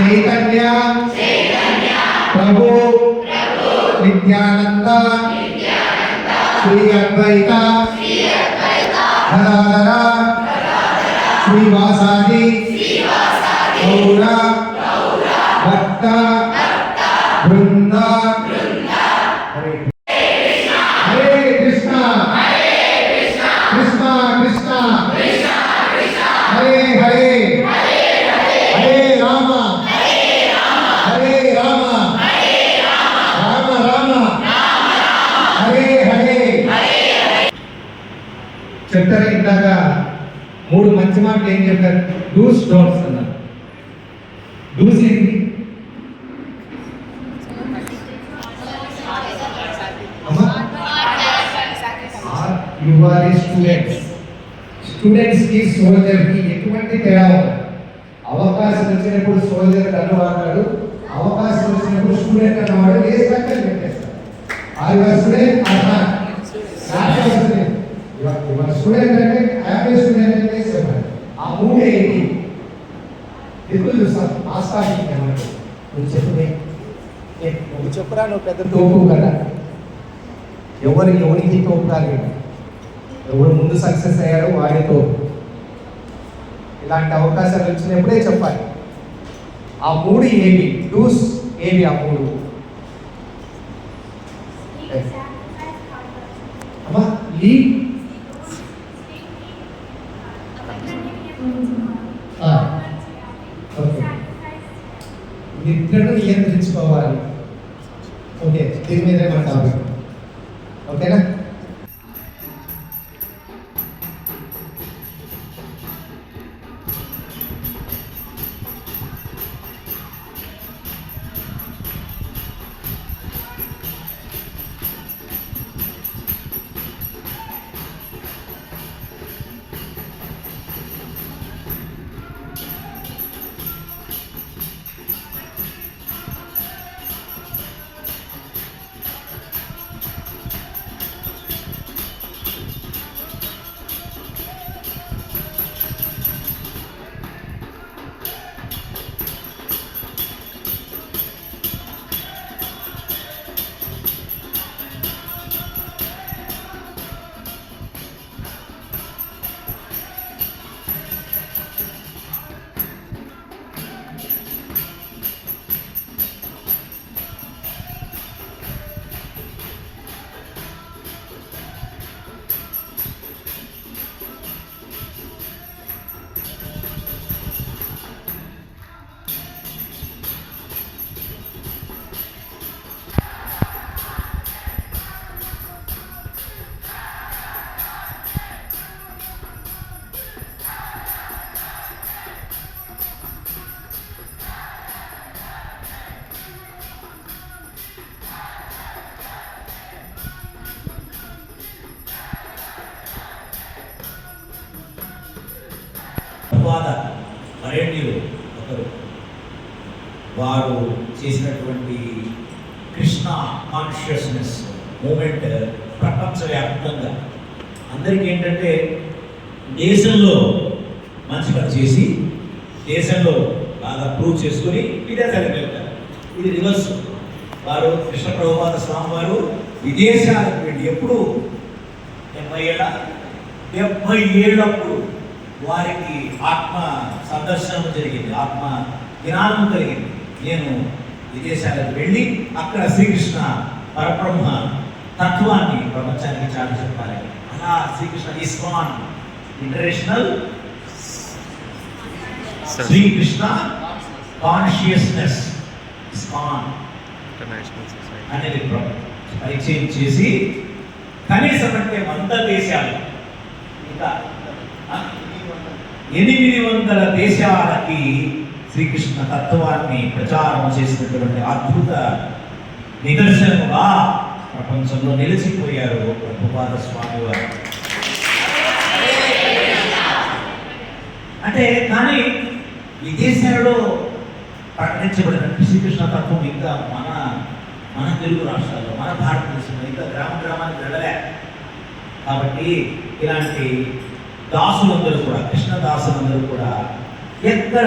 చైతన్య. ప్రభు నిత్యానంద. శ్రీ అద్వైత హర శ్రీవాసాది. చెప్తారా ఇందాక మూడు మంచి మాటలు ఏం చెప్పారు? డూస్ డోన్స్ అన్నారు. డూస్ ఏంటి? యు ఆర్ స్టూడెంట్స్ స్టూడెంట్స్కి సోల్జర్కి ఎటువంటి తేడా ఉండదు. అవకాశం వచ్చినప్పుడు సోల్జర్ అన్నవాడు అవకాశం వచ్చినప్పుడు స్టూడెంట్ అన్నవాడు ఏ పక్కన పెట్టేస్తారు? ఆర్ యువర్ స్టూడెంట్ ఆర్ ఆ మూడు ఏంటి ఎక్కువ చూస్తాను ఆస్థానికి ఏమంటారు నువ్వు చెప్పునే నువ్వు చెప్పురా నువ్వు పెద్ద తోపు కదా ఎవరు ఎవరికి తోపు కాలేదు ఎవరు ముందు సక్సెస్ అయ్యాడో వాడే తోపు ఇలాంటి అవకాశాలు వచ్చినప్పుడే చెప్పాలి ఆ మూడు ఏవి డూస్ ఏవి ఆ మూడు అమ్మా లీడ్ నిద్రను నియంత్రించుకోవాలి. ఓకే దీని మీద మన టాపిక్. ఓకేనా? అనువాద వరేణ్యులు ఒకరు. వారు చేసినటువంటి కృష్ణ కాన్షియస్నెస్ మూమెంట్ ప్రపంచవ్యాప్తంగా. అందరికీ ఏంటంటే దేశంలో మంచి పని చేసి దేశంలో బాగా ప్రూవ్ చేసుకుని విదేశాలకు వెళ్తారు. ఇది రివర్స్ వారు కృష్ణ ప్రభుపాద స్వామి వారు విదేశాలకు వెళ్ళి ఎప్పుడు? డెబ్బై ఏళ్ళ? డెబ్బై ఏళ్ళప్పుడు వారికి ఆత్మ సందర్శనం జరిగింది ఆత్మ జ్ఞానం కలిగింది. నేను విదేశాలకు వెళ్ళి అక్కడ శ్రీకృష్ణ పరబ్రహ్మ తత్వాన్ని ప్రపంచానికి చాటి చెప్పాలి. అలా Srikrishna ISKCON international Srikrishna consciousness society అనేది ప్ర- పరిచయం చేసి కనీసం అంటే వంద దేశాలు. ఇంకా ఎనిమిది వందల దేశాలకి శ్రీకృష్ణ తత్వాన్ని ప్రచారం చేసినటువంటి అద్భుత నిదర్శనముగా ప్రపంచంలో నిలిచిపోయారు ప్రభుపాద స్వామి వారు. అంటే కానీ విదేశాలలో ప్రకటించబడిన శ్రీకృష్ణ తత్వం ఇంకా మన మన తెలుగు రాష్ట్రాల్లో మన భారతదేశంలో ఇంకా గ్రామ గ్రామానికి వెళ్ళలే. కాబట్టి ఇలాంటి దాసులందరూ కూడా కృష్ణదాసులందరూ కూడా ఎక్కడ